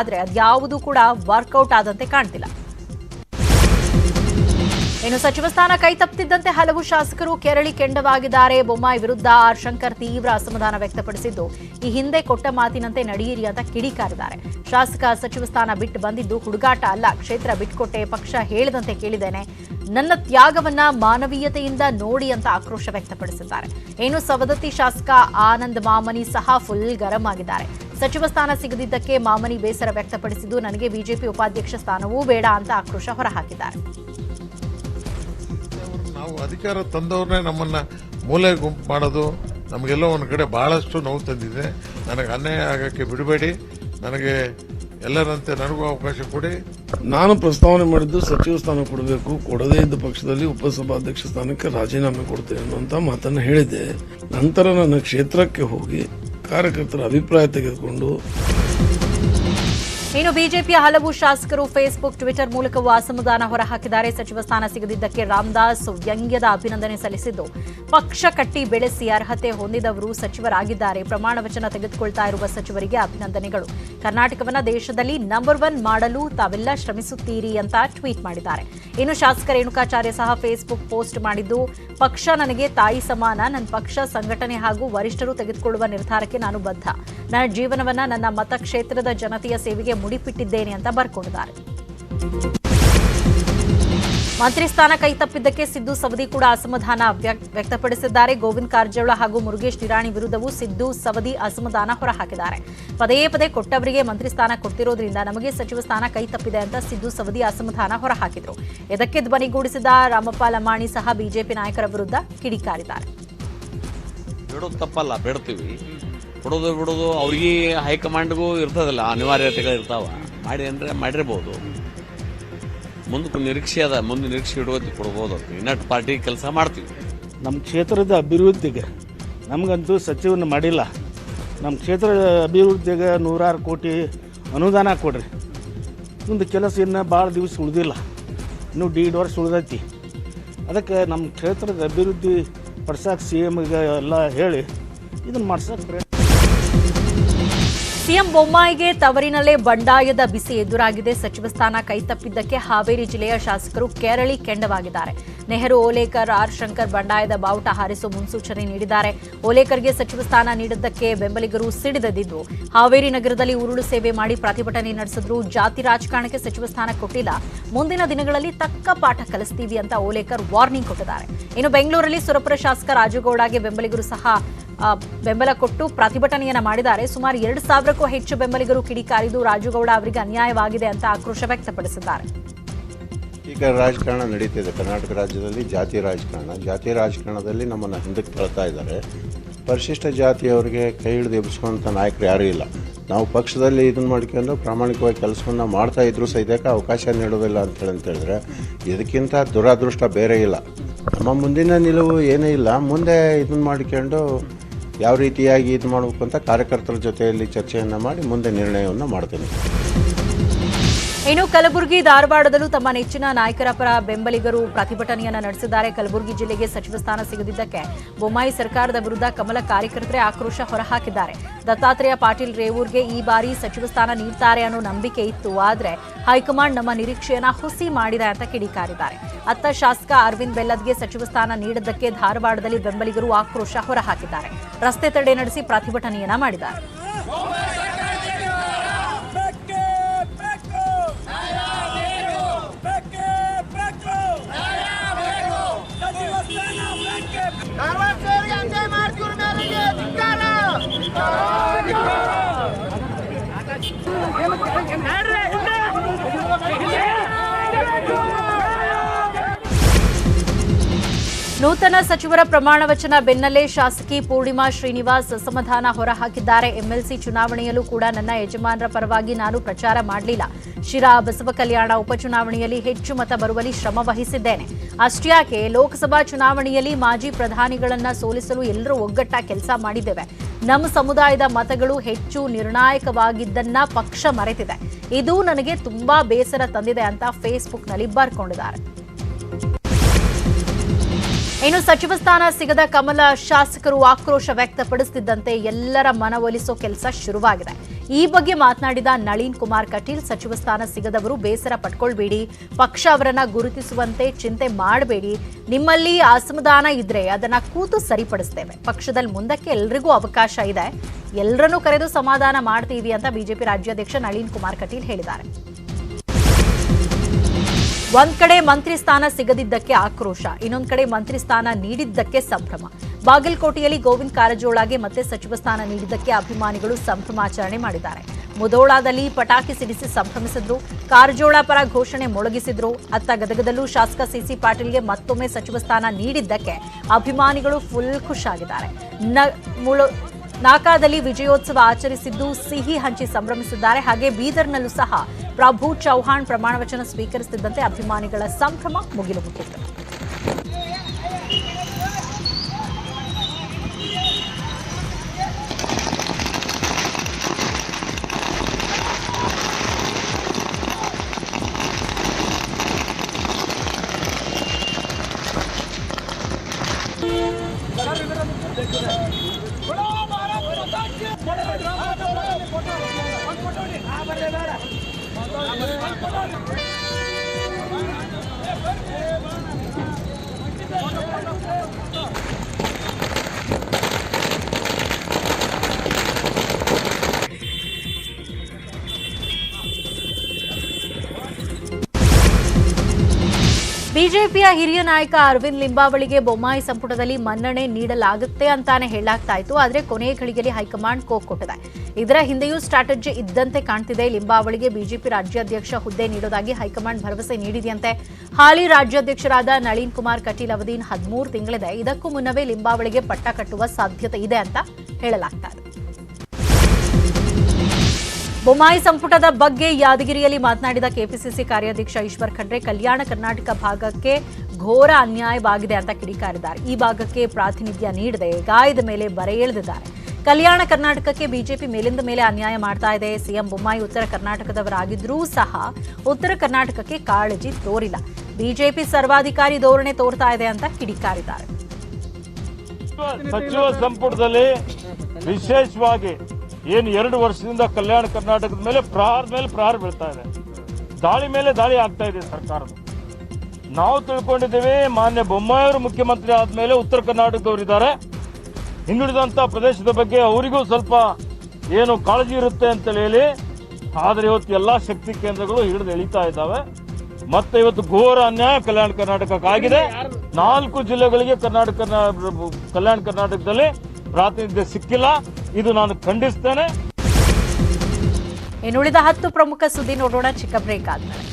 ಆದರೆ ಅದ್ಯಾವುದೂ ಕೂಡ ವರ್ಕೌಟ್ ಆದಂತೆ ಕಾಣ್ತಿಲ್ಲ. ಇನ್ನು ಸಚಿವ ಸ್ಥಾನ ಕೈ ತಪ್ಪುತ್ತಿದ್ದಂತೆ ಹಲವು ಶಾಸಕರು ಕೆರಳಿ ಕೆಂಡವಾಗಿದ್ದಾರೆ. ಬೊಮ್ಮಾಯಿ ವಿರುದ್ಧ ಆರ್ ಶಂಕರ್ ತೀವ್ರ ಅಸಮಾಧಾನ ವ್ಯಕ್ತಪಡಿಸಿದ್ದು, ಈ ಹಿಂದೆ ಕೊಟ್ಟ ಮಾತಿನಂತೆ ನಡೆಯಿರಿ ಅಂತ ಕಿಡಿಕಾರಿದ್ದಾರೆ. ಶಾಸಕ ಸಚಿವ ಸ್ಥಾನ ಬಿಟ್ಟು ಬಂದಿದ್ದು ಹುಡುಗಾಟ ಅಲ್ಲ, ಕ್ಷೇತ್ರ ಬಿಟ್ಕೊಟ್ಟೆ ಪಕ್ಷ ಹೇಳದಂತೆ ಕೇಳಿದ್ದೇನೆ. ನನ್ನ ತ್ಯಾಗವನ್ನ ಮಾನವೀಯತೆಯಿಂದ ನೋಡಿ ಅಂತ ಆಕ್ರೋಶ ವ್ಯಕ್ತಪಡಿಸಿದ್ದಾರೆ. ಏನು ಸವದತ್ತಿ ಶಾಸಕ ಆನಂದ್ ಮಾಮನಿ ಸಹ ಫುಲ್ ಗರಂ ಆಗಿದ್ದಾರೆ. ಸಚಿವ ಸ್ಥಾನ ಸಿಗದಿದ್ದಕ್ಕೆ ಮಾಮನಿ ಬೇಸರ ವ್ಯಕ್ತಪಡಿಸಿದ್ದು ನನಗೆ ಬಿಜೆಪಿ ಉಪಾಧ್ಯಕ್ಷ ಸ್ಥಾನವೂ ಬೇಡ ಅಂತ ಆಕ್ರೋಶ ಹೊರಹಾಕಿದ್ದಾರೆ. ನಾವು ಅಧಿಕಾರ ತಂದವ್ರನ್ನೇ ನಮ್ಮನ್ನ ಮೂಲೆ ಗುಂಪು ಮಾಡೋದು ನಮಗೆಲ್ಲ ಒಂದು ಕಡೆ ಬಹಳಷ್ಟು ನೋವು ತಂದಿದೆ. ನನಗೆ ಅನ್ಯಾಯ ಆಗಕ್ಕೆ ಬಿಡಬೇಡಿ. ನನಗೆ ಎಲ್ಲರಂತೆ ನನಗೂ ಅವಕಾಶ ಕೊಡಿ. ನಾನು ಪ್ರಸ್ತಾವನೆ ಮಾಡಿದ್ದು ಸಚಿವ ಸ್ಥಾನ ಕೊಡಬೇಕು. ಕೊಡದೇ ಇದ್ದ ಪಕ್ಷದಲ್ಲಿ ಉಪಸಭಾಧ್ಯಕ್ಷ ಸ್ಥಾನಕ್ಕೆ ರಾಜೀನಾಮೆ ಕೊಡ್ತೇನೆ ಅನ್ನುವಂಥ ಮಾತನ್ನು ಹೇಳಿದೆ ನಂತರ ನನ್ನ ಕ್ಷೇತ್ರಕ್ಕೆ ಹೋಗಿ ಕಾರ್ಯಕರ್ತರ ಅಭಿಪ್ರಾಯ ತೆಗೆದುಕೊಂಡು ಇನ್ನು ಬಿಜೆಪಿಯ ಹಲವು ಶಾಸಕರು ಫೇಸ್ಬುಕ್, ಟ್ವಿಟರ್ ಮೂಲಕವೂ ಅಸಮಾಧಾನ ಹೊರಹಾಕಿದ್ದಾರೆ. ಸಚಿವ ಸ್ಥಾನ ಸಿಗದಿದ್ದಕ್ಕೆ ರಾಮದಾಸ್ ವ್ಯಂಗ್ಯದ ಅಭಿನಂದನೆ ಸಲ್ಲಿಸಿದ್ದು, ಪಕ್ಷ ಕಟ್ಟಿ ಬೆಳೆಸಿ ಅರ್ಹತೆ ಹೊಂದಿದವರು ಸಚಿವರಾಗಿದ್ದಾರೆ. ಪ್ರಮಾಣ ವಚನ ತೆಗೆದುಕೊಳ್ತಾ ಇರುವ ಸಚಿವರಿಗೆ ಅಭಿನಂದನೆಗಳು. ಕರ್ನಾಟಕವನ್ನ ದೇಶದಲ್ಲಿ ನಂಬರ್ ಒನ್ ಮಾಡಲು ತಾವೆಲ್ಲ ಶ್ರಮಿಸುತ್ತೀರಿ ಅಂತ ಟ್ವೀಟ್ ಮಾಡಿದ್ದಾರೆ. ಇನ್ನು ಶಾಸಕ ರೇಣುಕಾಚಾರ್ಯ ಸಹ ಫೇಸ್ಬುಕ್ ಪೋಸ್ಟ್ ಮಾಡಿದ್ದು, ಪಕ್ಷ ನನಗೆ ತಾಯಿ ಸಮಾನ ನನ್ನ ಪಕ್ಷ ಸಂಘಟನೆ ಹಾಗೂ ವರಿಷ್ಠರು ತೆಗೆದುಕೊಳ್ಳುವ ನಿರ್ಧಾರಕ್ಕೆ ನಾನು ಬದ್ಧ. ನನ್ನ ಜೀವನವನ್ನ ನನ್ನ ಮತಕ್ಷೇತ್ರದ ಜನತೆಯ ಸೇವೆಗೆ ಮುಡಿಪಿಟ್ಟಿದ್ದೇನೆ ಅಂತ ಬರ್ಕೊಂಡಿದ್ದಾರೆ ಮಂತ್ರಿ ಸ್ಥಾನ ಕೈ ತಪ್ಪಿದ್ದಕ್ಕೆ ಸಿದ್ದು ಸವದಿ ಕೂಡ ಅಸಮಾಧಾನ ವ್ಯಕ್ತಪಡಿಸಿದ್ದಾರೆ. ಗೋವಿಂದ ಕಾರಜೋಳ ಹಾಗೂ ಮುರುಗೇಶ್ ನಿರಾಣಿ ವಿರುದ್ಧವೂ ಸಿದ್ದು ಸವದಿ ಅಸಮಾಧಾನ ಹೊರಹಾಕಿದ್ದಾರೆ. ಪದೇ ಪದೇ ಕೊಟ್ಟವರಿಗೆ ಮಂತ್ರಿ ಸ್ಥಾನ ಕೊಡ್ತಿರೋದ್ರಿಂದ ನಮಗೆ ಸಚಿವ ಸ್ಥಾನ ಕೈ ತಪ್ಪಿದೆ ಅಂತ ಸಿದ್ದು ಸವದಿ ಅಸಮಾಧಾನ ಹೊರಹಾಕಿದ್ರು. ಇದಕ್ಕೆ ಧ್ವನಿಗೂಡಿಸಿದ ರಾಮಪ್ಪ ಲಮಾಣಿ ಸಹ ಬಿಜೆಪಿ ನಾಯಕರ ವಿರುದ್ಧ ಕಿಡಿಕಾರಿದ್ದಾರೆ. ಬಿಡ್ತೀವಿ ಬಿಡೋದು ಅವ್ರಿಗೆ ಹೈಕಮಾಂಡ್ಗೂ ಇರ್ತದಲ್ಲ, ಅನಿವಾರ್ಯತೆಗಳು ಇರ್ತಾವ. ಮಾಡಿ ಅಂದ್ರೆ ಮಾಡಿರ್ಬೋದು. ಮುಂದಕ್ಕೆ ನಿರೀಕ್ಷೆ ಅದ, ಮುಂದೆ ನಿರೀಕ್ಷೆ ಇಡುವತ್ತು ಕೊಡ್ಬೋದು ಇನ್ನಟ್ ಪಾರ್ಟಿ ಕೆಲಸ ಮಾಡ್ತೀವಿ. ನಮ್ಮ ಕ್ಷೇತ್ರದ ಅಭಿವೃದ್ಧಿಗೆ ನಮಗಂತೂ ಸಚಿವನ ಮಾಡಿಲ್ಲ. ನಮ್ಮ ಕ್ಷೇತ್ರದ ಅಭಿವೃದ್ಧಿಗೆ ನೂರಾರು ಕೋಟಿ ಅನುದಾನ ಕೊಡ್ರಿ. ಮುಂದೆ ಕೆಲಸ ಇನ್ನು ಭಾಳ ದಿವಸ ಉಳಿದಿಲ್ಲ. ಇನ್ನೂ ದೀಡ್ ವರ್ಷ ಉಳಿದೈತಿ. ಅದಕ್ಕೆ ನಮ್ಮ ಕ್ಷೇತ್ರದ ಅಭಿವೃದ್ಧಿ ಪಡ್ಸಕ್ಕೆ ಸಿ ಎಮ್ಗೆ ಎಲ್ಲ ಹೇಳಿ ಇದನ್ನು ಮಾಡ್ಸಕ್ಕೆ ಸಿಎಂ ಬೊಮ್ಮಾಯಿಗೆ ತವರಿನಲ್ಲೇ ಬಂಡಾಯದ ಬಿಸಿ ಎದುರಾಗಿದೆ. ಸಚಿವ ಸ್ಥಾನ ಕೈತಪ್ಪಿದ್ದಕ್ಕೆ ಹಾವೇರಿ ಜಿಲ್ಲೆಯ ಶಾಸಕರು ಕೆರಳಿ ಕೆಂಡವಾಗಿದ್ದಾರೆ. ನೆಹರು, ಓಲೇಕರ್, ಆರ್ ಶಂಕರ್ ಬಂಡಾಯದ ಬಾವುಟ ಹಾರಿಸುವ ಮುನ್ಸೂಚನೆ ನೀಡಿದ್ದಾರೆ. ಓಲೇಕರ್ಗೆ ಸಚಿವ ಸ್ಥಾನ ನೀಡಿದ್ದಕ್ಕೆ ಬೆಂಬಲಿಗರು ಸಿಡಿದದಿದ್ದು ಹಾವೇರಿ ನಗರದಲ್ಲಿ ಉರುಳು ಸೇವೆ ಮಾಡಿ ಪ್ರತಿಭಟನೆ ನಡೆಸಿದ್ರು ಜಾತಿ ರಾಜಕಾರಣಕ್ಕೆ ಸಚಿವ ಸ್ಥಾನ ಕೊಟ್ಟಿಲ್ಲ. ಮುಂದಿನ ದಿನಗಳಲ್ಲಿ ತಕ್ಕ ಪಾಠ ಕಲಿಸ್ತೀವಿ ಅಂತ ಓಲೇಕರ್ ವಾರ್ನಿಂಗ್ ಕೊಟ್ಟಿದ್ದಾರೆ. ಇನ್ನು ಬೆಂಗಳೂರಲ್ಲಿ ಸುರಪುರ ಶಾಸಕ ರಾಜುಗೌಡಗೆ ಬೆಂಬಲಿಗರು ಸಹ ಬೆಂಬಲ ಕೊಟ್ಟು ಪ್ರತಿಭಟನೆಯನ್ನ ಮಾಡಿದ್ದಾರೆ. ಸುಮಾರು ಎರಡು ಸಾವಿರಕ್ಕೂ ಹೆಚ್ಚು ಬೆಂಬಲಿಗರು ಕಿಡಿಕಾರಿದು ರಾಜುಗೌಡ ಅವರಿಗೆ ಅನ್ಯಾಯವಾಗಿದೆ ಅಂತ ಆಕ್ರೋಶ ವ್ಯಕ್ತಪಡಿಸಿದ್ದಾರೆ. ಈಗ ರಾಜಕಾರಣ ನಡೀತಿದೆ. ಕರ್ನಾಟಕ ರಾಜ್ಯದಲ್ಲಿ ಜಾತಿ ರಾಜಕಾರಣ. ಜಾತಿ ರಾಜಕಾರಣದಲ್ಲಿ ನಮ್ಮನ್ನು ಹಿಂದಕ್ಕೆ ತಳ್ತಾ ಇದ್ದಾರೆ. ಪರಿಶಿಷ್ಟ ಜಾತಿಯವರಿಗೆ ಕೈ ಹಿಡಿದು ಎಬ್ಬಿಸುವಂಥ ನಾಯಕರು ಯಾರೂ ಇಲ್ಲ. ನಾವು ಪಕ್ಷದಲ್ಲಿ ಇದನ್ನು ಮಾಡ್ಕೊಂಡು ಪ್ರಾಮಾಣಿಕವಾಗಿ ಕೆಲಸವನ್ನು ಮಾಡ್ತಾ ಇದ್ರು ಸಹಿತಕ್ಕೆ ಅವಕಾಶ ನೀಡೋದಿಲ್ಲ ಅಂತೇಳಿ ಅಂತ ಹೇಳಿದ್ರೆ ಇದಕ್ಕಿಂತ ದುರಾದೃಷ್ಟ ಬೇರೆ ಇಲ್ಲ. ನಮ್ಮ ಮುಂದಿನ ನಿಲುವು ಏನೇ ಇಲ್ಲ. ಮುಂದೆ ಇದನ್ನು ಮಾಡ್ಕೊಂಡು ಯಾವ ರೀತಿಯಾಗಿ ಇದು ಮಾಡಬೇಕು ಅಂತ ಕಾರ್ಯಕರ್ತರ ಜೊತೆಯಲ್ಲಿ ಚರ್ಚೆಯನ್ನು ಮಾಡಿ ಮುಂದೆ ನಿರ್ಣಯವನ್ನು ಮಾಡ್ತೇನೆ. ಇನ್ನು ಕಲಬುರಗಿ ಧಾರವಾಡದಲ್ಲೂ ತಮ್ಮ ನೆಚ್ಚಿನ ನಾಯಕರ ಪರ ಬೆಂಬಲಿಗರು ಪ್ರತಿಭಟನೆಯನ್ನ ನಡೆಸಿದ್ದಾರೆ. ಕಲಬುರಗಿ ಜಿಲ್ಲೆಗೆ ಸಚಿವ ಸ್ಥಾನ ಸಿಗದಿದ್ದಕ್ಕೆ ಬೊಮ್ಮಾಯಿ ಸರ್ಕಾರದ ವಿರುದ್ಧ ಕಮಲ ಕಾರ್ಯಕರ್ತರೇ ಆಕ್ರೋಶ ಹೊರಹಾಕಿದ್ದಾರೆ. ದತ್ತಾತ್ರೇಯ ಪಾಟೀಲ್ ರೇವೂರ್ಗೆ ಈ ಬಾರಿ ಸಚಿವ ಸ್ಥಾನ ನೀಡ್ತಾರೆ ಅನ್ನೋ ನಂಬಿಕೆ ಇತ್ತು. ಆದರೆ ಹೈಕಮಾಂಡ್ ನಮ್ಮ ನಿರೀಕ್ಷೆಯನ್ನ ಹುಸಿ ಮಾಡಿದೆ ಅಂತ ಕಿಡಿಕಾರಿದ್ದಾರೆ. ಅತ್ತ ಶಾಸಕ ಅರವಿಂದ್ ಬೆಲ್ಲದ್ಗೆ ಸಚಿವ ಸ್ಥಾನ ನೀಡಿದ್ದಕ್ಕೆ ಧಾರವಾಡದಲ್ಲಿ ಬೆಂಬಲಿಗರು ಆಕ್ರೋಶ ಹೊರಹಾಕಿದ್ದಾರೆ. ರಸ್ತೆ ತಡೆ ನಡೆಸಿ ಪ್ರತಿಭಟನೆಯನ್ನ ಮಾಡಿದ್ದಾರೆ. ನೂತನ ಸಚಿವರ ಪ್ರಮಾಣ ವಚನ ಬೆನ್ನಲ್ಲೇ ಶಾಸಕಿ ಪೂರ್ಣಿಮಾ ಶ್ರೀನಿವಾಸ್ ಅಸಮಾಧಾನ ಹೊರಹಾಕಿದ್ದಾರೆ. ಎಂಎಲ್ಸಿ ಚುನಾವಣೆಯಲ್ಲೂ ಕೂಡ ನನ್ನ ಯಜಮಾನರ ಪರವಾಗಿ ನಾನು ಪ್ರಚಾರ ಮಾಡಲಿಲ್ಲ. ಶಿರಾ ಬಸವ ಕಲ್ಯಾಣ ಉಪಚುನಾವಣೆಯಲ್ಲಿ ಹೆಚ್ಚು ಮತ ಬರುವಲ್ಲಿ ಶ್ರಮ ವಹಿಸಿದ್ದೇನೆ. ಅಷ್ಟ್ಯಾಕೆ, ಲೋಕಸಭಾ ಚುನಾವಣೆಯಲ್ಲಿ ಮಾಜಿ ಪ್ರಧಾನಿಗಳನ್ನ ಸೋಲಿಸಲು ಎಲ್ಲರೂ ಒಗ್ಗಟ್ಟ ಕೆಲಸ ಮಾಡಿದ್ದೇವೆ. ನಮ್ಮ ಸಮುದಾಯದ ಮತಗಳು ಹೆಚ್ಚು ನಿರ್ಣಾಯಕವಾಗಿದ್ದನ್ನ ಪಕ್ಷ ಮರೆತಿದೆ. ಇದು ನನಗೆ ತುಂಬಾ ಬೇಸರ ತಂದಿದೆ ಅಂತ ಫೇಸ್ಬುಕ್ನಲ್ಲಿ ಬರ್ಕೊಂಡಿದ್ದಾರೆ. ಇನ್ನು ಸಚಿವ ಸ್ಥಾನ ಸಿಗದ ಕಮಲ ಶಾಸಕರು ಆಕ್ರೋಶ ವ್ಯಕ್ತಪಡಿಸುತ್ತಿದ್ದಂತೆ ಎಲ್ಲರ ಮನವೊಲಿಸೋ ಕೆಲಸ ಶುರುವಾಗಿದೆ. ಈ ಬಗ್ಗೆ ಮಾತನಾಡಿದ ನಳಿನ್ ಕುಮಾರ್ ಕಟೀಲ್, ಸಚಿವ ಸ್ಥಾನ ಸಿಗದವರು ಬೇಸರ ಪಟ್ಕೊಳ್ಬೇಡಿ ಪಕ್ಷ ಅವರನ್ನ ಗುರುತಿಸುವಂತೆ ಚಿಂತೆ ಮಾಡಬೇಡಿ. ನಿಮ್ಮಲ್ಲಿ ಅಸಮಾಧಾನ ಇದ್ರೆ ಅದನ್ನ ಕೂತು ಸರಿಪಡಿಸ್ತೇವೆ. ಪಕ್ಷದಲ್ಲಿ ಮುಂದಕ್ಕೆ ಎಲ್ರಿಗೂ ಅವಕಾಶ ಇದೆ. ಎಲ್ಲರನ್ನೂ ಕರೆದು ಸಮಾಧಾನ ಮಾಡ್ತೀವಿ ಅಂತ ಬಿಜೆಪಿ ರಾಜ್ಯಾಧ್ಯಕ್ಷ ನಳಿನ್ ಕುಮಾರ್ ಕಟೀಲ್ ಹೇಳಿದ್ದಾರೆ. ಒಂದ್ ಕಡೆ ಮಂತ್ರಿ ಸ್ಥಾನ ಸಿಗದಿದ್ದಕ್ಕೆ ಆಕ್ರೋಶ, ಇನ್ನೊಂದ್ ಕಡೆ ಮಂತ್ರಿ ಸ್ಥಾನ ನೀಡಿದ್ದಕ್ಕೆ ಸಂಭ್ರಮ. ಬಾಗಲಕೋಟೆಯಲ್ಲಿ ಗೋವಿಂದ ಕಾರಜೋಳಗೆ ಮತ್ತೆ ಸಚಿವ ಸ್ಥಾನ ನೀಡಿದ್ದಕ್ಕೆ ಅಭಿಮಾನಿಗಳು ಸಂಭ್ರಮಾಚರಣೆ ಮಾಡಿದ್ದಾರೆ. ಮುದೋಳಾದಲ್ಲಿ ಪಟಾಕಿ ಸಿಡಿಸಿ ಸಂಭ್ರಮಿಸಿದ್ರು. ಕಾರಜೋಳ ಪರ ಘೋಷಣೆ ಮೊಳಗಿಸಿದ್ರು. ಅತ್ತ ಗದಗದಲ್ಲೂ ಶಾಸಕ ಸಿಸಿ ಪಾಟೀಲ್ಗೆ ಮತ್ತೊಮ್ಮೆ ಸಚಿವ ಸ್ಥಾನ ನೀಡಿದ್ದಕ್ಕೆ ಅಭಿಮಾನಿಗಳು ಫುಲ್ ಖುಷಾಗಿದ್ದಾರೆ ನಾಕಾದಲ್ಲಿ ವಿಜಯೋತ್ಸವ ಆಚರಿಸಿದ್ದು ಸಿಹಿ ಹಂಚಿ ಸಂಭ್ರಮಿಸಿದ್ದಾರೆ. ಹಾಗೆ ಬೀದರ್ನಲ್ಲೂ ಸಹ ಪ್ರಭು ಚೌಹಾಣ್ ಪ್ರಮಾಣ ವಚನ ಸ್ವೀಕರಿಸುತ್ತಿದ್ದಂತೆ ಅಭಿಮಾನಿಗಳ ಸಂಭ್ರಮ ಮುಗಿಲು ಮುಟ್ಟಿತ್ತು. ಬಿಜೆಪಿಯ ಹಿರಿಯ ನಾಯಕ ಅರವಿಂದ್ ಲಿಂಬಾವಳಿಗೆ ಬೊಮ್ಮಾಯಿ ಸಂಪುಟದಲ್ಲಿ ಮನ್ನಣೆ ನೀಡಲಾಗುತ್ತೆ ಅಂತಾನೆ ಹೇಳಲಾಗ್ತಾ ಇತ್ತು, ಆದರೆ ಕೊನೆಯ ಘಳಿಗೆಯಲ್ಲಿ ಹೈಕಮಾಂಡ್ ಕೋಕ್ ಕೊಟ್ಟಿದೆ. ಇದರ ಹಿಂದೆಯೂ ಸ್ಟ್ರಾಟಜಿ ಇದ್ದಂತೆ ಕಾಣ್ತಿದೆ. ಲಿಂಬಾವಳಿಗೆ ಬಿಜೆಪಿ ರಾಜ್ಯಾಧ್ಯಕ್ಷ ಹುದ್ದೆ ನೀಡೋದಾಗಿ ಹೈಕಮಾಂಡ್ ಭರವಸೆ ನೀಡಿದೆಯಂತೆ. ಹಾಲಿ ರಾಜ್ಯಾಧ್ಯಕ್ಷರಾದ ನಳಿನ್ ಕುಮಾರ್ ಕಟೀಲ್ ಅವಧಿ ಹದಿಮೂರು ತಿಂಗಳಿದೆ. ಇದಕ್ಕೂ ಮುನ್ನವೇ ಲಿಂಬಾವಳಿಗೆ ಪಟ್ಟ ಕಟ್ಟುವ ಸಾಧ್ಯತೆ ಇದೆ ಅಂತ ಹೇಳಲಾಗ್ತಾ ಇದೆ. ಬೊಮ್ಮಾಯಿ ಸಂಪುಟದ ಬಗ್ಗೆ ಯಾದಗಿರಿಯಲ್ಲಿ ಮಾತನಾಡಿದ ಕೆಪಿಸಿಸಿ ಕಾರ್ಯಾಧ್ಯಕ್ಷ ಈಶ್ವರ್ ಖಂಡ್ರೆ, ಕಲ್ಯಾಣ ಕರ್ನಾಟಕ ಭಾಗಕ್ಕೆ ಘೋರ ಅನ್ಯಾಯವಾಗಿದೆ ಅಂತ ಕಿಡಿಕಾರಿದ್ದಾರೆ. ಈ ಭಾಗಕ್ಕೆ ಪ್ರಾತಿನಿಧ್ಯ ನೀಡದೆ ಗಾಯದ ಮೇಲೆ ಬರೆ ಎಳೆದಿದ್ದಾರೆ. ಕಲ್ಯಾಣ ಕರ್ನಾಟಕಕ್ಕೆ ಬಿಜೆಪಿ ಮೇಲಿಂದ ಮೇಲೆ ಅನ್ಯಾಯ ಮಾಡ್ತಾ ಇದೆ. ಸಿಎಂ ಬೊಮ್ಮಾಯಿ ಉತ್ತರ ಕರ್ನಾಟಕದವರಾಗಿದ್ರೂ ಸಹ ಉತ್ತರ ಕರ್ನಾಟಕಕ್ಕೆ ಕಾಳಜಿ ತೋರಿಲ್ಲ. ಬಿಜೆಪಿ ಸರ್ವಾಧಿಕಾರಿ ಧೋರಣೆ ತೋರ್ತಾ ಇದೆ ಅಂತ ಕಿಡಿಕಾರಿದ್ದಾರೆ. ಸಚಿವ ಸಂಪುಟದಲ್ಲಿ ವಿಶೇಷವಾಗಿ ಏನು ಎರಡು ವರ್ಷದಿಂದ ಕಲ್ಯಾಣ ಕರ್ನಾಟಕದ ಮೇಲೆ ಪ್ರಹಾರ ಮೇಲೆ ಪ್ರಹಾರ ಬೀಳ್ತಾ ಇದೆ. ದಾಳಿ ಮೇಲೆ ದಾಳಿ ಆಗ್ತಾ ಇದೆ ಸರ್ಕಾರದ. ನಾವು ತಿಳ್ಕೊಂಡಿದ್ದೇವೆ, ಮಾನ್ಯ ಬೊಮ್ಮಾಯಿಯವರು ಮುಖ್ಯಮಂತ್ರಿ ಆದ್ಮೇಲೆ ಉತ್ತರ ಕರ್ನಾಟಕದವರಿದ್ದಾರೆ ಹಿಂದುಳಿದಂತ ಪ್ರದೇಶದ ಬಗ್ಗೆ ಅವರಿಗೂ ಸ್ವಲ್ಪ ಏನು ಕಾಳಜಿ ಇರುತ್ತೆ ಅಂತ ಹೇಳಿ, ಆದ್ರೆ ಇವತ್ತು ಎಲ್ಲಾ ಶಕ್ತಿ ಕೇಂದ್ರಗಳು ಹಿಡಿದು ಎಳಿತಾ ಇದ್ದಾವೆ. ಮತ್ತೆ ಇವತ್ತು ಘೋರ ಅನ್ಯಾಯ ಕಲ್ಯಾಣ ಕರ್ನಾಟಕಕ್ಕೆ ಆಗಿದೆ ನಾಲ್ಕು ಜಿಲ್ಲೆಗಳಿಗೆ ಕರ್ನಾಟಕ, ಕಲ್ಯಾಣ ಕರ್ನಾಟಕದಲ್ಲಿ ಪ್ರಾತಿನಿಧ್ಯ ಸಿಕ್ಕಿಲ್ಲ. ಇದು ನಾನು ಖಂಡಿಸ್ತೇನೆ. ಇನ್ನುಳಿದ ಹತ್ತು ಪ್ರಮುಖ ಸುದ್ದಿ ನೋಡೋಣ. ಚಿಕ್ಕ ಬ್ರೇಕ್ ಆದ್ಮೇಲೆ.